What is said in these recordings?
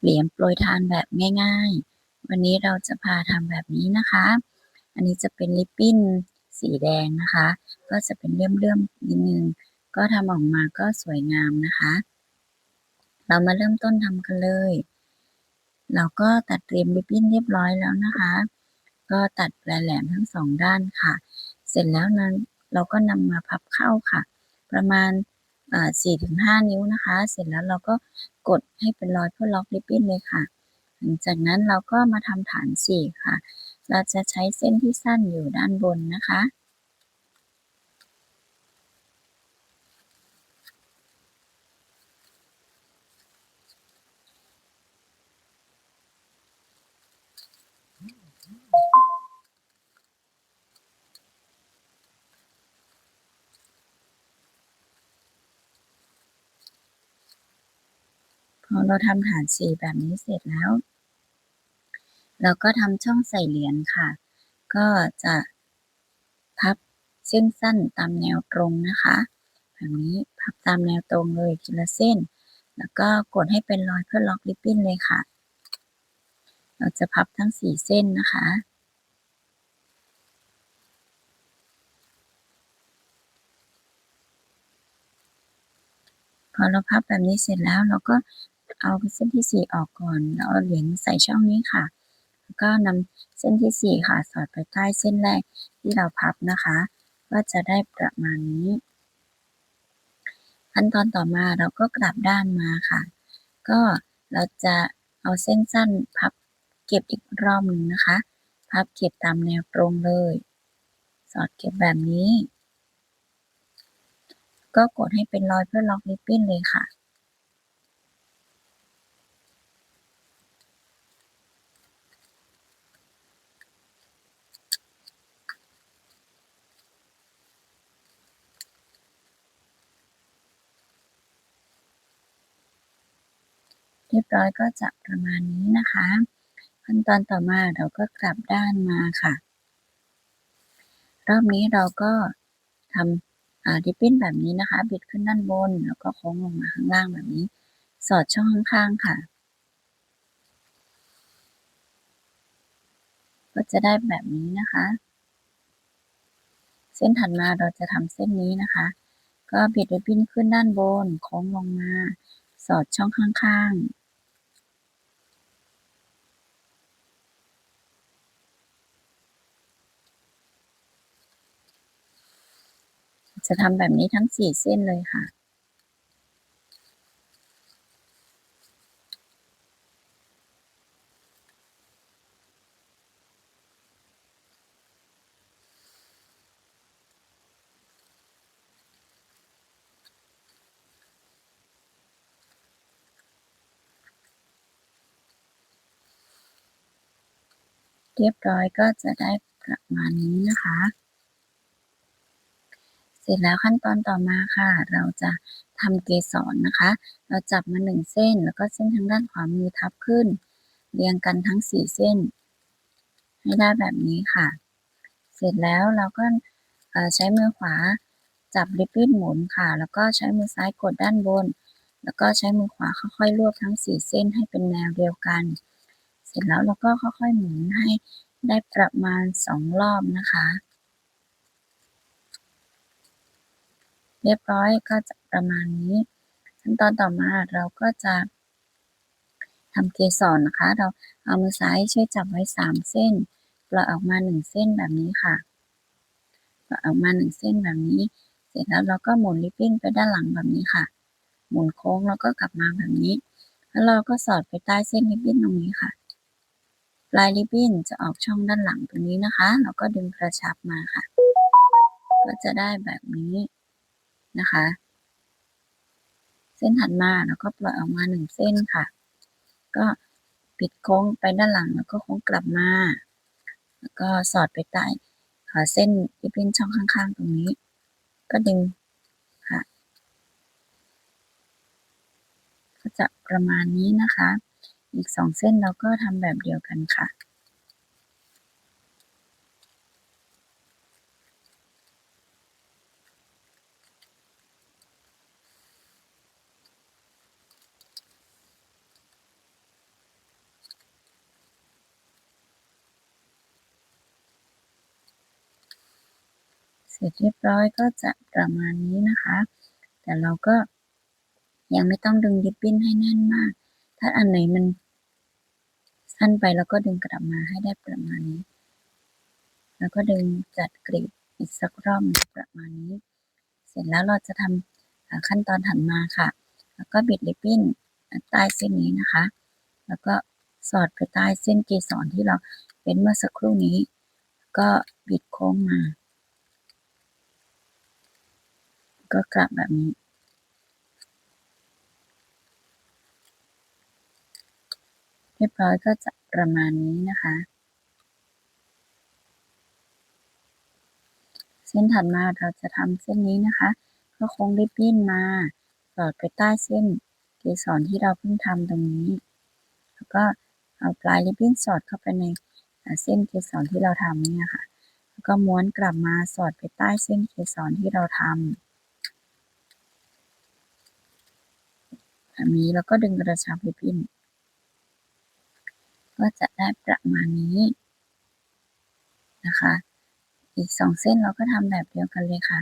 เหรียญโปรยทานแบบง่ายๆ วันนี้เราจะพาทำแบบนี้นะคะ อันนี้จะเป็นลิปปิ้นสีแดงนะคะ ก็จะเป็นเลื่อมๆนิดนึง ก็ทำออกมาก็สวยงามนะคะ เรามาเริ่มต้นทำกันเลย เราก็ตัดเตรียมริบบิ้นเรียบร้อยแล้วนะคะ ก็ตัดปลแหลมทั้งสองด้านค่ะ เสร็จแล้วนั้นเราก็นำมาพับเข้าค่ะ ประมาณ สี่ถึงห้านิ้วนะคะ เสร็จแล้วเราก็กดให้เป็นรอยเพื่อล็อกริบบิ้นเลยค่ะ หลังจากนั้นเราก็มาทำฐานสี่ค่ะ เราจะใช้เส้นที่สั้นอยู่ด้านบนนะคะ พอเราทำฐานสี่แบบนี้เสร็จแล้ว เราก็ทำช่องใส่เหรียญค่ะ ก็จะพับเส้นสั้นตามแนวตรงนะคะแบบนี้พับตามแนวตรงเลยทีละเส้น แล้วก็กดให้เป็นรอยเพื่อล็อกริบบิ้นเลยค่ะ เราจะพับทั้งสี่เส้นนะคะพอเราพับแบบนี้เสร็จแล้วเราก็ เอาเส้นที่สี่ออกก่อน แล้วเหรียญใส่ช่องนี้ค่ะ แล้วก็นำเส้นที่สี่ค่ะ สอดไปใต้เส้นแรกที่เราพับนะคะ ก็จะได้ประมาณนี้ ขั้นตอนต่อมาเราก็กลับด้านมาค่ะ ก็เราจะเอาเส้นสั้นพับเก็บอีกรอบหนึ่งนะคะ พับเก็บตามแนวตรงเลย สอดเก็บแบบนี้ ก็กดให้เป็นรอยเพื่อล็อกริบบิ้นเลยค่ะ เรียบร้อยก็จะประมาณนี้นะคะ ขั้นตอนต่อมาเราก็กลับด้านมาค่ะ รอบนี้เราก็ทำดิปปิ้นแบบนี้นะคะ บิดขึ้นด้านบน แล้วก็โค้งลงมาข้างล่างแบบนี้ สอดช่องข้างๆค่ะ ก็จะได้แบบนี้นะคะ เส้นถัดมาเราจะทำเส้นนี้นะคะ ก็บิดริบบิ้นขึ้นด้านบน โค้งลงมา สอดช่องข้างๆ จะทำแบบนี้ทั้งสี่เส้นเลยค่ะ เรียบร้อยก็จะได้ประมาณนี้นะคะ ร็จแล้วขั้นตอนต่อมาค่ะ เราจะทำเกสรนะคะ เราจับมาหนึ่งเส้น แล้วก็เส้นทางด้านขวามือทับขึ้น เรียงกันทั้งสี่เส้น ให้ได้แบบนี้ค่ะ เสร็จแล้วเราก็ใช้มือขวาจับริบบิ้นหมุนค่ะ แล้วก็ใช้มือซ้ายกดด้านบน แล้วก็ใช้มือขวาค่อยๆรวบทั้งสี่เส้นให้เป็นแนวเดียวกัน เสร็จแล้วเราก็ค่อยๆหมุนให้ได้ประมาณสองรอบนะคะ เรียบร้อยก็จะประมาณนี้ ขั้นตอนต่อมาเราก็จะทำเกสรนะคะ เราเอามือซ้ายช่วยจับไว้สามเส้นปล่อยออกมาหนึ่งเส้นแบบนี้ค่ะปล่อยออกมาหนึ่งเส้นแบบนี้ เสร็จแล้วเราก็หมุนริบบิ้นไปด้านหลังแบบนี้ค่ะ หมุนโค้งแล้วก็กลับมาแบบนี้ แล้วเราก็สอดไปใต้เส้นริบบิ้นตรงนี้ค่ะ ปลายริบบิ้นจะออกช่องด้านหลังตรงนี้นะคะแล้วก็ดึงกระชับมาค่ะ ก็จะได้แบบนี้ นะคะ เส้นถัดมาแล้วก็ปล่อยออกมาหนึ่งเส้นค่ะ ก็ปิดโค้งไปด้านหลังแล้วก็โค้งกลับมา แล้วก็สอดไปใต้เส้นริบบิ้นช่องข้างๆ ตรงนี้ ก็ดึงค่ะ ก็จะประมาณนี้นะคะ อีกสองเส้นเราก็ทำแบบเดียวกันค่ะ ร็จเรียบร้อยก็จะประมาณนี้นะคะ แต่เราก็ยังไม่ต้องดึงริบบิ้นให้แน่นมาก ถ้าอันไหนมันสั้นไปเราก็ดึงกลับมาให้ได้ประมาณนี้ แล้วก็ดึงจัดกรีบอีกสักรอบประมาณนี้ เสร็จแล้วเราจะทำขั้นตอนถัดมาค่ะ แล้วก็บิดริบบิ้นใต้เส้นนี้นะคะ แล้วก็สอดไปใต้เส้นเกสรที่เราเป็นเมื่อสักครู่นี้ ก็บิดโค้งมา ก็กลับแบบนี้ เรียบร้อยก็จะประมาณนี้นะคะ เส้นถัดมาเราจะทำเส้นนี้นะคะ ก็โค้งริบบิ้นมาสอดไปใต้เส้นเกสรที่เราเพิ่งทำตรงนี้ แล้วก็เอาปลายริบบิ้นสอดเข้าไปในเส้นเกสรที่เราทำเนี่ยค่ะ แล้วก็ม้วนกลับมาสอดไปใต้เส้นเกสรที่เราทำ แบบนี้แล้วก็ดึงกระชับริบบิ้นก็จะได้ประมาณนี้นะคะ อีกสองเส้นเราก็ทำแบบเดียวกันเลยค่ะ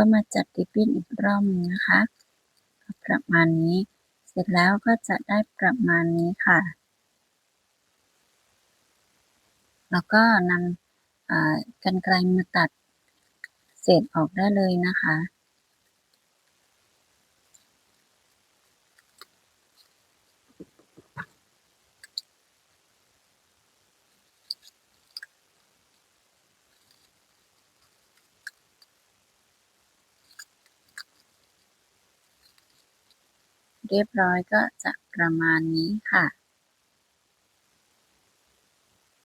ก็มาจัดริบบิ้นอีกรอบนึงนะคะ ประมาณนี้ เสร็จแล้วก็จะได้ประมาณนี้ค่ะ แล้วก็นำกรรไกรมาตัดเศษออกได้เลยนะคะ เรียบร้อยก็จะประมาณนี้ค่ะ